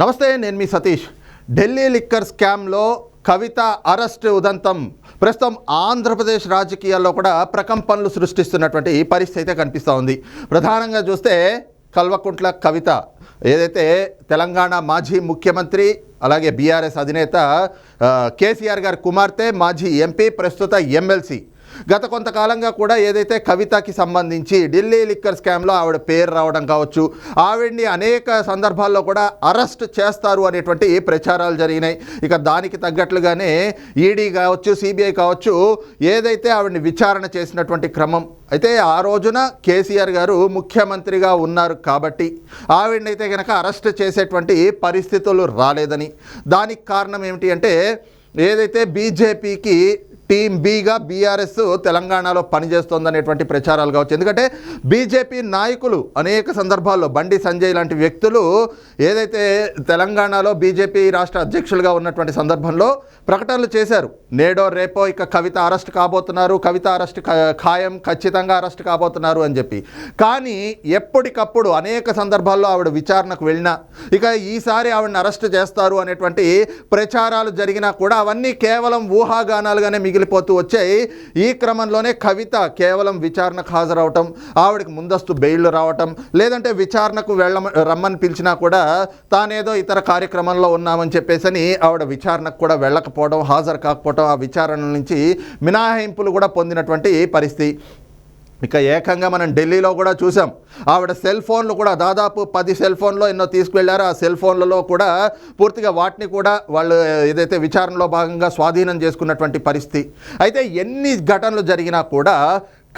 నమస్తే నేను మీ సతీష్. ఢిల్లీ లిక్కర్ స్కామ్లో కవిత అరెస్ట్ ఉదంతం. ప్రస్తుతం ఆంధ్రప్రదేశ్ రాజకీయాల్లో కూడా ప్రకంపనలు సృష్టిస్తున్నటువంటి పరిస్థితి అయితే కనిపిస్తూ ఉంది. ప్రధానంగా చూస్తే కల్వకుంట్ల కవిత. ఏదైతే తెలంగాణ మాజీ ముఖ్యమంత్రి అలాగే బీఆర్ఎస్ అధినేత కేసీఆర్ గారి కుమార్తె మాజీ ఎంపీ ప్రస్తుత ఎమ్మెల్సీ గత కొంతకాలంగా కూడా ఏదైతే కవితకి సంబంధించి ఢిల్లీ లిక్కర్ స్కామ్లో ఆవిడ పేరు రావడం కావచ్చు ఆవిడ్ని అనేక సందర్భాల్లో కూడా అరెస్ట్ చేస్తారు అనేటువంటి ప్రచారాలు జరిగినాయి. ఇక దానికి తగ్గట్లుగానే ఈడీ కావచ్చు సిబిఐ కావచ్చు ఏదైతే ఆవిడని విచారణ చేసినటువంటి క్రమం అయితే ఆ రోజున కేసీఆర్ గారు ముఖ్యమంత్రిగా ఉన్నారు కాబట్టి ఆవిడనైతే కనుక అరెస్ట్ చేసేటువంటి పరిస్థితులు రాలేదని. దానికి కారణం ఏమిటి అంటే ఏదైతే బీజేపీకి టీం బీగా బీఆర్ఎస్ తెలంగాణలో పనిచేస్తోందనేటువంటి ప్రచారాలు కావచ్చు. ఎందుకంటే బీజేపీ నాయకులు అనేక సందర్భాల్లో బండి సంజయ్ లాంటి వ్యక్తులు ఏదైతే తెలంగాణలో బీజేపీ రాష్ట్ర అధ్యక్షులుగా ఉన్నటువంటి సందర్భంలో ప్రకటనలు చేశారు. నేడో రేపో ఇక కవిత అరెస్ట్ కాబోతున్నారు. కవిత అరెస్ట్ ఖాయం ఖచ్చితంగా అరెస్ట్ కాబోతున్నారు అని చెప్పి. కానీ ఎప్పటికప్పుడు అనేక సందర్భాల్లో ఆవిడ విచారణకు వెళ్ళినా ఇక ఈసారి ఆవిడని అరెస్ట్ చేస్తారు అనేటువంటి ప్రచారాలు జరిగినా కూడా అవన్నీ కేవలం ఊహాగానాలుగానే మిగిలిపోతూ వచ్చాయి. ఈ క్రమంలోనే కవిత కేవలం విచారణకు హాజరవటం ఆవిడకి ముందస్తు బెయిల్ రావటం లేదంటే విచారణకు వెళ్ళ రమ్మని పిలిచినా కూడా తానేదో ఇతర కార్యక్రమంలో ఉన్నామని చెప్పేసని ఆవిడ విచారణకు కూడా వెళ్ళకపోవడం హాజరు కాకపోవడం ఆ విచారణ నుంచి మినహాయింపులు కూడా పొందినటువంటి పరిస్థితి. ఇక ఏకంగా మనం ఢిల్లీలో కూడా చూసాం. ఆవిడ సెల్ ఫోన్లు కూడా దాదాపు పది సెల్ ఫోన్లో ఎన్నో తీసుకువెళ్ళారు ఆ సెల్ ఫోన్లలో కూడా పూర్తిగా వాటిని కూడా వాళ్ళు ఏదైతే విచారణలో భాగంగా స్వాధీనం చేసుకున్నటువంటి పరిస్థితి. అయితే ఎన్ని ఘటనలు జరిగినా కూడా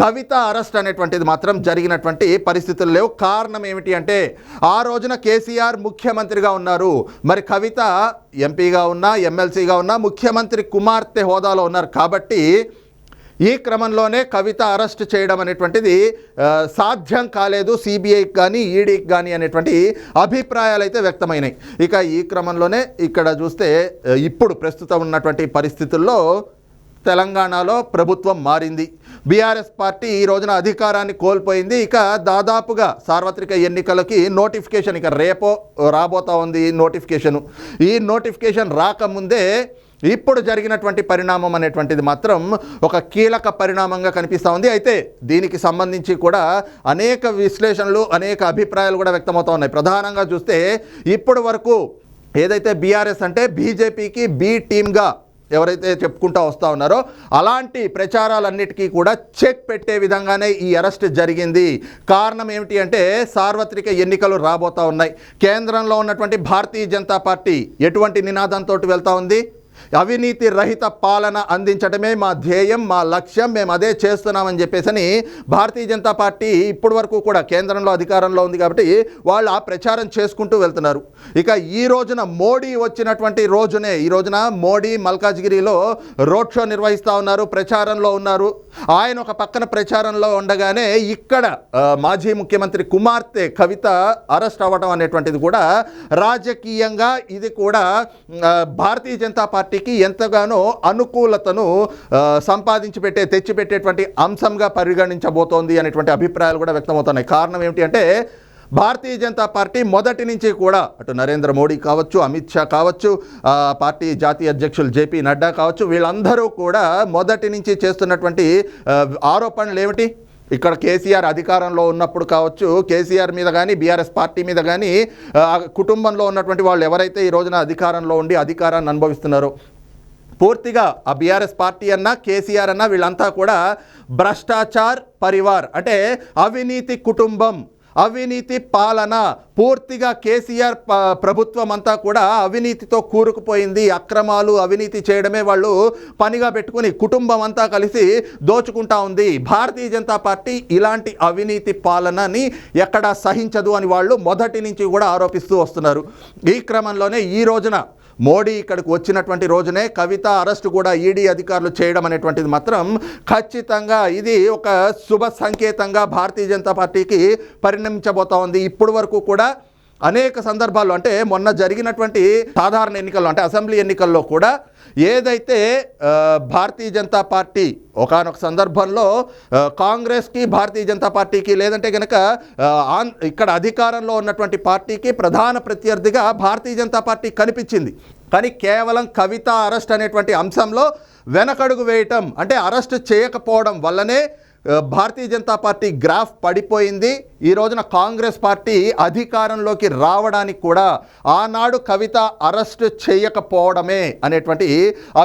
కవిత అరెస్ట్ అనేటువంటిది మాత్రం జరిగినటువంటి పరిస్థితులు లేవు. కారణం ఏమిటి అంటే ఆ రోజున కేసీఆర్ ముఖ్యమంత్రిగా ఉన్నారు. మరి కవిత ఎంపీగా ఉన్నా ఎమ్మెల్సీగా ఉన్నా ముఖ్యమంత్రి కుమార్తె హోదాలో ఉన్నారు. కాబట్టి ఈ క్రమంలోనే కవిత అరెస్ట్ చేయడం అనేటువంటిది సాధ్యం కాలేదు. సిబిఐకి కానీ ఈడీకి కానీ అనేటువంటి అభిప్రాయాలు అయితే వ్యక్తమైనాయి. ఇక ఈ క్రమంలోనే ఇక్కడ చూస్తే ఇప్పుడు ప్రస్తుతం ఉన్నటువంటి పరిస్థితుల్లో తెలంగాణలో ప్రభుత్వం మారింది. బీఆర్ఎస్ పార్టీ ఈ రోజున అధికారాన్ని కోల్పోయింది. ఇక దాదాపుగా సార్వత్రిక ఎన్నికలకి నోటిఫికేషన్ ఇక రేపో రాబోతా ఉంది ఈ నోటిఫికేషను. ఈ నోటిఫికేషన్ రాకముందే ఇప్పుడు జరిగినటువంటి పరిణామం అనేటువంటిది మాత్రం ఒక కీలక పరిణామంగా కనిపిస్తూ ఉంది. అయితే దీనికి సంబంధించి కూడా అనేక విశ్లేషణలు అనేక అభిప్రాయాలు కూడా వ్యక్తమవుతూ ఉన్నాయి. ప్రధానంగా చూస్తే ఇప్పటి వరకు ఏదైతే బీఆర్ఎస్ అంటే బీజేపీకి బీ టీమ్గా ఎవరైతే చెప్పుకుంటూ వస్తూ ఉన్నారో అలాంటి ప్రచారాలన్నిటికీ కూడా చెక్ పెట్టే విధంగానే ఈ అరెస్ట్ జరిగింది. కారణం ఏమిటి అంటే సార్వత్రిక ఎన్నికలు రాబోతా ఉన్నాయి. కేంద్రంలో ఉన్నటువంటి భారతీయ జనతా పార్టీ ఎటువంటి నినాదంతో వెళ్తా ఉంది? అవినీతి రహిత పాలన అందించడమే మా ధ్యేయం మా లక్ష్యం. మేము అదే చేస్తున్నామని చెప్పేసని భారతీయ జనతా పార్టీ ఇప్పటి వరకు కూడా కేంద్రంలో అధికారంలో ఉంది కాబట్టి వాళ్ళు ఆ ప్రచారం చేసుకుంటూ వెళ్తున్నారు. ఇక ఈ రోజున మోడీ వచ్చినటువంటి రోజునే ఈ రోజున మోడీ మల్కాజ్గిరిలో రోడ్ షో నిర్వహిస్తూ ఉన్నారు ప్రచారంలో ఉన్నారు. ఆయన ఒక పక్కన ప్రచారంలో ఉండగానే ఇక్కడ మాజీ ముఖ్యమంత్రి కుమార్తె కవిత అరెస్ట్ అవ్వడం అనేటువంటిది కూడా రాజకీయంగా ఇది కూడా భారతీయ జనతా పార్టీ పార్టీకి ఎంతగానో అనుకూలతను సంపాదించి పెట్టే తెచ్చిపెట్టేటువంటి అంశంగా పరిగణించబోతోంది అనేటువంటి అభిప్రాయాలు కూడా వ్యక్తమవుతున్నాయి. కారణం ఏమిటి అంటే భారతీయ జనతా పార్టీ మొదటి నుంచి కూడా అటు నరేంద్ర మోడీ కావచ్చు అమిత్ షా కావచ్చు పార్టీ జాతీయ అధ్యక్షులు జేపీ నడ్డా కావచ్చు వీళ్ళందరూ కూడా మొదటి నుంచి చేస్తున్నటువంటి ఆరోపణలు ఏమిటి? ఇక్కడ కేసీఆర్ అధికారంలో ఉన్నప్పుడు కావచ్చు కేసీఆర్ మీద కానీ బీఆర్ఎస్ పార్టీ మీద కానీ కుటుంబంలో ఉన్నటువంటి వాళ్ళు ఎవరైతే ఈ రోజున అధికారంలో ఉండి అధికారాన్ని అనుభవిస్తున్నారో పూర్తిగా ఆ బీఆర్ఎస్ పార్టీ అన్నా కేసీఆర్ అన్నా వీళ్ళంతా కూడా భ్రష్టాచార్ పరివార్ అంటే అవినీతి కుటుంబం అవినీతి పాలన పూర్తిగా కేసీఆర్ ప్రభుత్వం అంతా కూడా అవినీతితో కూరుకుపోయింది. అక్రమాలు అవినీతి చేయడమే వాళ్ళు పనిగా పెట్టుకుని కుటుంబం అంతా కలిసి దోచుకుంటా ఉంది. భారతీయ జనతా పార్టీ ఇలాంటి అవినీతి పాలనని ఎక్కడా సహించదు అని వాళ్ళు మొదటి నుంచి కూడా ఆరోపిస్తూ వస్తున్నారు. ఈ క్రమంలోనే ఈ రోజున మోడీ ఇక్కడికి వచ్చినటువంటి రోజునే కవిత అరెస్టు కూడా ఈడీ అధికారులు చేయడం అనేటువంటిది మాత్రం ఖచ్చితంగా ఇది ఒక శుభ సంకేతంగా భారతీయ జనతా పార్టీకి పరిణమించబోతోంది ఇప్పటి వరకు కూడా అనేక సందర్భాల్లో అంటే మొన్న జరిగినటువంటి సాధారణ ఎన్నికల్లో అంటే అసెంబ్లీ ఎన్నికల్లో కూడా ఏదైతే భారతీయ జనతా పార్టీ ఒకానొక సందర్భంలో కాంగ్రెస్కి భారతీయ జనతా పార్టీకి లేదంటే కనుక ఆన్- ఇక్కడ అధికారంలో ఉన్నటువంటి పార్టీకి ప్రధాన ప్రత్యర్థిగా భారతీయ జనతా పార్టీ కనిపించింది. కానీ కేవలం కవిత అరెస్ట్ అనేటువంటి అంశంలో వెనకడుగు వేయటం అంటే అరెస్ట్ చేయకపోవడం వల్లనే భారతీయ జనతా పార్టీ గ్రాఫ్ పడిపోయింది. ఈ రోజున కాంగ్రెస్ పార్టీ అధికారంలోకి రావడానికి కూడా ఆనాడు కవిత అరెస్ట్ చేయకపోవడమే అనేటువంటి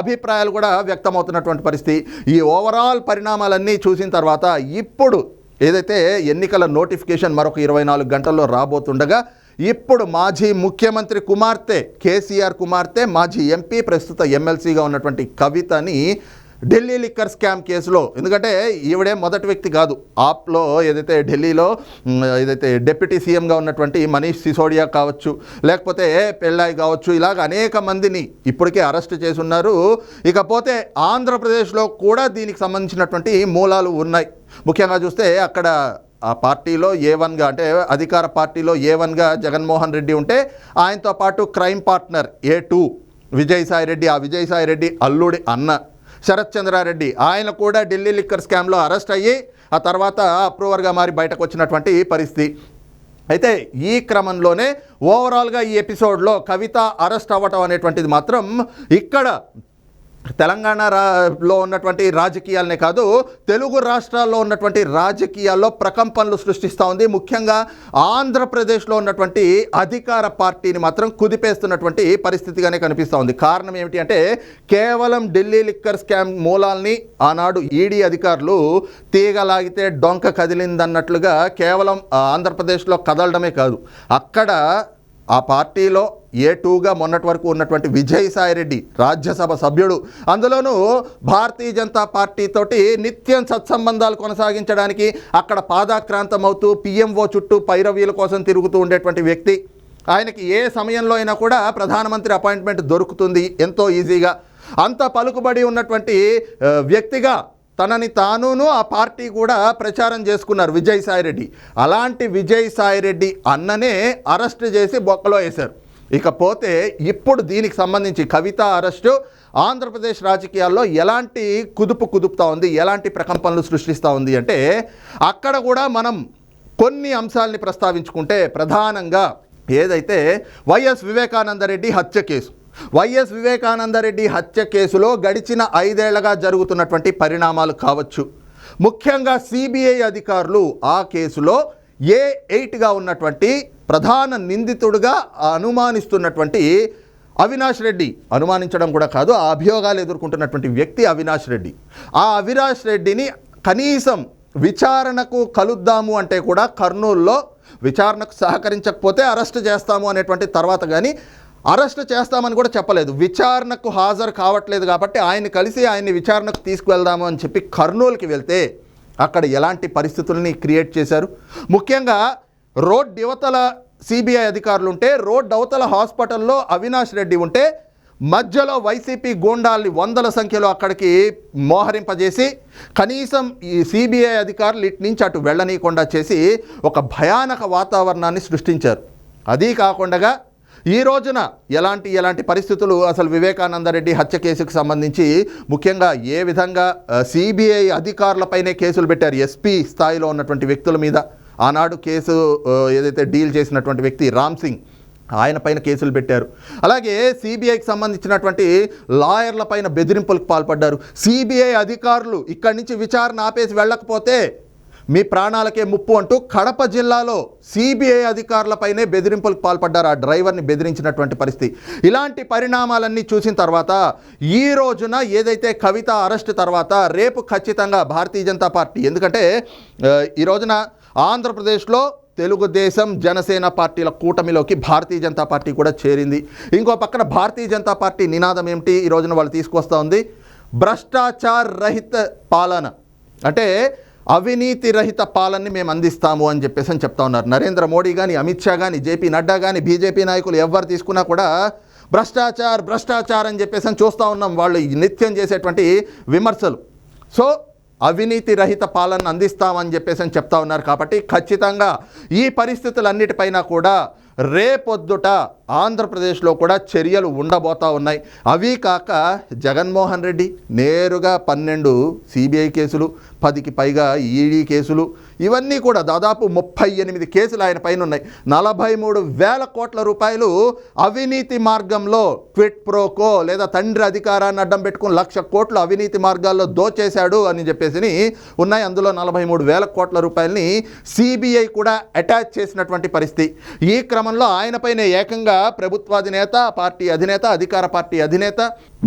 అభిప్రాయాలు కూడా వ్యక్తమవుతున్నటువంటి పరిస్థితి. ఈ ఓవరాల్ పరిణామాలన్నీ చూసిన తర్వాత ఇప్పుడు ఏదైతే ఎన్నికల నోటిఫికేషన్ మరొక ఇరవై నాలుగు గంటల్లో రాబోతుండగా ఇప్పుడు మాజీ ముఖ్యమంత్రి కుమార్తె కేసీఆర్ కుమార్తె మాజీ ఎంపీ ప్రస్తుత ఎమ్మెల్సీగా ఉన్నటువంటి కవితని ఢిల్లీ లిక్కర్ స్కామ్ కేసులో. ఎందుకంటే ఈవిడే మొదటి వ్యక్తి కాదు. ఆప్లో ఏదైతే ఢిల్లీలో ఏదైతే డిప్యూటీ సీఎంగా ఉన్నటువంటి మనీష్ సిసోడియా కావచ్చు లేకపోతే పెళ్ళాయి కావచ్చు ఇలాగ అనేక మందిని ఇప్పటికే అరెస్ట్ చేసి ఉన్నారు ఇకపోతే ఆంధ్రప్రదేశ్లో కూడా దీనికి సంబంధించినటువంటి మూలాలు ఉన్నాయి. ముఖ్యంగా చూస్తే అక్కడ ఆ పార్టీలో ఏ వన్గా అంటే అధికార పార్టీలో ఏ వన్గా జగన్మోహన్ రెడ్డి ఉంటే ఆయనతో పాటు crime partner A two Vijayasai Reddy ఆ విజయసాయి రెడ్డి అల్లుడి అన్న శరత్ చంద్రారెడ్డి. ఆయన కూడా ఢిల్లీ లిక్కర్ స్కామ్లో అరెస్ట్ అయ్యి ఆ తర్వాత అప్రూవర్గా మారి బయటకు వచ్చినటువంటి పరిస్థితి. అయితే ఈ క్రమంలోనే ఓవరాల్గా ఈ ఎపిసోడ్లో కవిత అరెస్ట్ అవ్వటం అనేటువంటిది మాత్రం ఇక్కడ తెలంగాణ ఉన్నటువంటి రాజకీయాలనే కాదు తెలుగు రాష్ట్రాల్లో ఉన్నటువంటి రాజకీయాల్లో ప్రకంపనలు సృష్టిస్తూ ఉంది. ముఖ్యంగా ఆంధ్రప్రదేశ్లో ఉన్నటువంటి అధికార పార్టీని మాత్రం కుదిపేస్తున్నటువంటి పరిస్థితిగానే కనిపిస్తూ ఉంది. కారణం ఏమిటి అంటే కేవలం ఢిల్లీ లిక్కర్ స్కామ్ మూలాల్ని ఆనాడు ఈడీ అధికారులు తీగలాగితే డొంక కదిలిందన్నట్లుగా కేవలం ఆంధ్రప్రదేశ్లో కదలడమే కాదు. అక్కడ ఆ పార్టీలో ఏ టూగా మొన్నటి వరకు ఉన్నటువంటి విజయసాయి రెడ్డి రాజ్యసభ సభ్యుడు. అందులోనూ భారతీయ జనతా పార్టీతోటి నిత్యం సత్సంబంధాలు కొనసాగించడానికి అక్కడ పాదాక్రాంతం అవుతూ పిఎంఓ చుట్టూ పైరవీల కోసం తిరుగుతూ ఉండేటువంటి వ్యక్తి. ఆయనకి ఏ సమయంలో అయినా కూడా ప్రధానమంత్రి అపాయింట్మెంట్ దొరుకుతుంది ఎంతో ఈజీగా. అంత పలుకుబడి ఉన్నటువంటి వ్యక్తిగా తనని తానును ఆ పార్టీ కూడా ప్రచారం చేసుకున్నారు విజయసాయిరెడ్డి అలాంటి విజయసాయిరెడ్డి అన్ననే అరెస్ట్ చేసి బొక్కలో వేశారు. ఇకపోతే ఇప్పుడు దీనికి సంబంధించి కవిత అరెస్టు ఆంధ్రప్రదేశ్ రాజకీయాల్లో ఎలాంటి కుదుపు కుదుపుతా ఉంది ఎలాంటి ప్రకంపనలు సృష్టిస్తూ ఉంది అంటే అక్కడ కూడా మనం కొన్ని అంశాలని ప్రస్తావించుకుంటే ప్రధానంగా ఏదైతే వైఎస్ వివేకానందరెడ్డి హత్య కేసు వైఎస్ వివేకానందరెడ్డి హత్య కేసులో గడిచిన ఐదేళ్ళగా జరుగుతున్నటువంటి పరిణామాలు కావచ్చు. ముఖ్యంగా సిబిఐ అధికారులు ఆ కేసులో ఏ ఎయిట్గా ఉన్నటువంటి ప్రధాన నిందితుడుగా అనుమానిస్తున్నటువంటి అవినాష్ రెడ్డి. అనుమానించడం కూడా కాదు ఆ అభియోగాలు ఎదుర్కొంటున్నటువంటి వ్యక్తి అవినాష్ రెడ్డి. ఆ అవినాష్ రెడ్డిని కనీసం విచారణకు కలుద్దాము అంటే కూడా కర్నూల్లో విచారణకు సహకరించకపోతే అరెస్ట్ చేస్తాము అనేటువంటి తర్వాత కానీ అరెస్ట్ చేస్తామని కూడా చెప్పలేదు. విచారణకు హాజరు కావట్లేదు కాబట్టి ఆయన కలిసి ఆయన్ని విచారణకు తీసుకువెళ్దాము అని చెప్పి కర్నూలుకి వెళ్తే అక్కడ ఎలాంటి పరిస్థితుల్ని క్రియేట్ చేశారు? ముఖ్యంగా రోడ్ యువతల సిబిఐ అధికారులు ఉంటే రోడ్ అవతల హాస్పిటల్లో అవినాష్ రెడ్డి ఉంటే మధ్యలో వైసీపీ గూండాల్ని వందల సంఖ్యలో అక్కడికి మోహరింపజేసి కనీసం ఈ సిబిఐ అధికారులు ఇటు నుంచి అటు వెళ్ళనీయకుండా చేసి ఒక భయానక వాతావరణాన్ని సృష్టించారు. అదీ కాకుండా ఈ రోజున ఎలాంటి ఎలాంటి పరిస్థితులు? అసలు వివేకానందరెడ్డి హత్య కేసుకు సంబంధించి ముఖ్యంగా ఏ విధంగా సిబిఐ అధికారులపైనే కేసులు పెట్టారు? ఎస్పీ స్థాయిలో ఉన్నటువంటి వ్యక్తుల మీద ఆనాడు కేసు ఏదైతే డీల్ చేసినటువంటి వ్యక్తి రామ్ సింగ్ ఆయన పైన కేసులు పెట్టారు. అలాగే సిబిఐకి సంబంధించినటువంటి లాయర్ల పైన బెదిరింపులకు పాల్పడ్డారు. సిబిఐ అధికారులు ఇక్కడి నుంచి విచారణ ఆపేసి వెళ్ళకపోతే మీ ప్రాణాలకే ముప్పు అంటూ కడప జిల్లాలో సిబిఐ అధికారులపైనే బెదిరింపులకు పాల్పడ్డారు. ఆ డ్రైవర్ని బెదిరించినటువంటి పరిస్థితి. ఇలాంటి పరిణామాలన్నీ చూసిన తర్వాత ఈ రోజున ఏదైతే కవిత అరెస్ట్ తర్వాత రేపు ఖచ్చితంగా భారతీయ జనతా పార్టీ ఎందుకంటే ఈ రోజున ఆంధ్రప్రదేశ్లో తెలుగుదేశం జనసేన పార్టీల కూటమిలోకి భారతీయ జనతా పార్టీ కూడా చేరింది. ఇంకో పక్కన భారతీయ జనతా పార్టీ నినాదం ఏమిటి? ఈ రోజున వాళ్ళు తీసుకొస్తూ ఉంది. భ్రష్టాచార రహిత పాలన. అంటే అవినీతి రహిత పాలనని మేము అందిస్తాము అని చెప్పేసి అని చెప్తా ఉన్నారు. నరేంద్ర మోడీ కానీ అమిత్ షా కానీ జేపీ నడ్డా కానీ బీజేపీ నాయకులు ఎవరు తీసుకున్నా కూడా భ్రష్టాచార్ భ్రష్టాచార్ అని చెప్పేసి అని చూస్తూ ఉన్నాం. వాళ్ళు నిత్యం చేసేటువంటి విమర్శలు. సో అవినీతి రహిత పాలన అందిస్తామని చెప్పేసి అని చెప్తా ఉన్నారు కాబట్టి ఖచ్చితంగా ఈ పరిస్థితులన్నిటిపైన కూడా రేపొద్దుట ఆంధ్రప్రదేశ్లో కూడా చర్యలు ఉండబోతా ఉన్నాయి. అవి కాక జగన్మోహన్ రెడ్డి నేరుగా పన్నెండు సిబిఐ కేసులు పదికి పైగా ఈడీ కేసులు ఇవన్నీ కూడా దాదాపు ముప్పై ఎనిమిది కేసులు ఆయన పైన ఉన్నాయి. నలభై మూడు వేల కోట్ల రూపాయలు అవినీతి మార్గంలో క్విట్ ప్రోకో లేదా తండ్రి అధికారాన్ని అడ్డం పెట్టుకుని లక్ష కోట్లు అవినీతి మార్గాల్లో దోచేశాడు అని చెప్పేసి ఉన్నాయి. అందులో నలభై మూడు వేల కోట్ల రూపాయలని సిబిఐ కూడా అటాచ్ చేసినటువంటి పరిస్థితి. ఈ క్రమంలో ఆయనపైనే ఏకంగా ప్రభుత్వాధినేత పార్టీ అధినేత అధికార పార్టీ అధినేత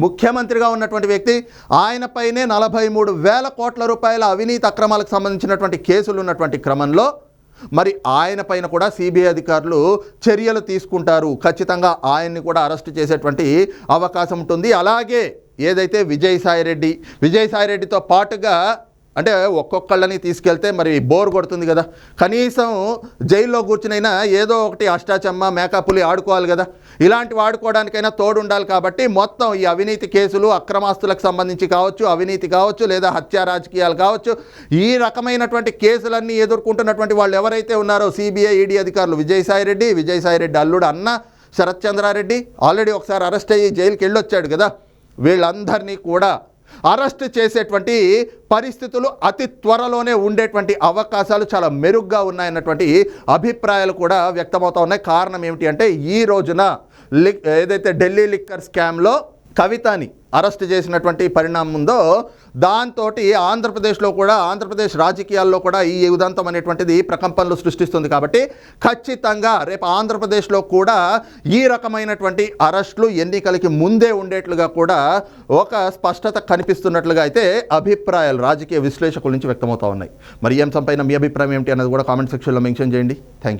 ముఖ్యమంత్రిగా ఉన్నటువంటి వ్యక్తి ఆయనపైనే నలభై మూడు వేల కోట్ల రూపాయల అవినీతి అక్రమాలకు సంబంధించినటువంటి కేసులు ఉన్నటువంటి క్రమంలో మరి ఆయన పైన కూడా సిబిఐ అధికారులు చర్యలు తీసుకుంటారు. ఖచ్చితంగా ఆయన్ని కూడా అరెస్ట్ చేసేటువంటి అవకాశం ఉంటుంది. అలాగే ఏదైతే విజయసాయిరెడ్డి విజయసాయిరెడ్డితో పాటుగా అంటే ఒక్కొక్కళ్ళని తీసుకెళ్తే మరి బోర్ కొడుతుంది కదా. కనీసం జైల్లో కూర్చునైనా ఏదో ఒకటి అష్టాచమ్మ మేకపులి ఆడుకోవాలి కదా. ఇలాంటివి ఆడుకోవడానికైనా తోడు ఉండాలి కాబట్టి మొత్తం ఈ అవినీతి కేసులు అక్రమాస్తులకు సంబంధించి కావచ్చు అవినీతి కావచ్చు లేదా హత్యా రాజకీయాలు కావచ్చు ఈ రకమైనటువంటి కేసులన్నీ ఎదుర్కొంటున్నటువంటి వాళ్ళు ఎవరైతే ఉన్నారో సిబిఐ ఈడీ అధికారులు విజయసాయిరెడ్డి విజయసాయిరెడ్డి అల్లుడు అన్న శరత్ చంద్రారెడ్డి ఆల్రెడీ ఒకసారి అరెస్ట్ అయ్యి జైలుకి వెళ్ళొచ్చాడు కదా. వీళ్ళందరినీ కూడా అరెస్ట్ చేసేటువంటి పరిస్థితులు అతి త్వరలోనే ఉండేటువంటి అవకాశాలు చాలా మెరుగ్గా ఉన్నాయన్నటువంటి అభిప్రాయాలు కూడా వ్యక్తమవుతా ఉన్నాయి. కారణం ఏమిటి అంటే ఈ రోజున లిక్ ఏదైతే ఢిల్లీ లిక్కర్ స్కామ్లో కవితని అరెస్ట్ చేసినటువంటి పరిణామం ఉందో దాంతో ఆంధ్రప్రదేశ్లో కూడా ఆంధ్రప్రదేశ్ రాజకీయాల్లో కూడా ఈ ఉదంతం అనేటువంటిది ప్రకంపనలు సృష్టిస్తుంది కాబట్టి ఖచ్చితంగా రేపు ఆంధ్రప్రదేశ్లో కూడా ఈ రకమైనటువంటి అరెస్టులు ఎన్నికలకి ముందే ఉండేట్లుగా కూడా ఒక స్పష్టత కనిపిస్తున్నట్లుగా అయితే అభిప్రాయాలు రాజకీయ విశ్లేషకుల నుంచి వ్యక్తమవుతా ఉన్నాయి. మరి ఈ అంశంపైన మీ అభిప్రాయం ఏమిటి అన్నది కూడా కామెంట్ సెక్షన్లో మెన్షన్ చేయండి. Thank you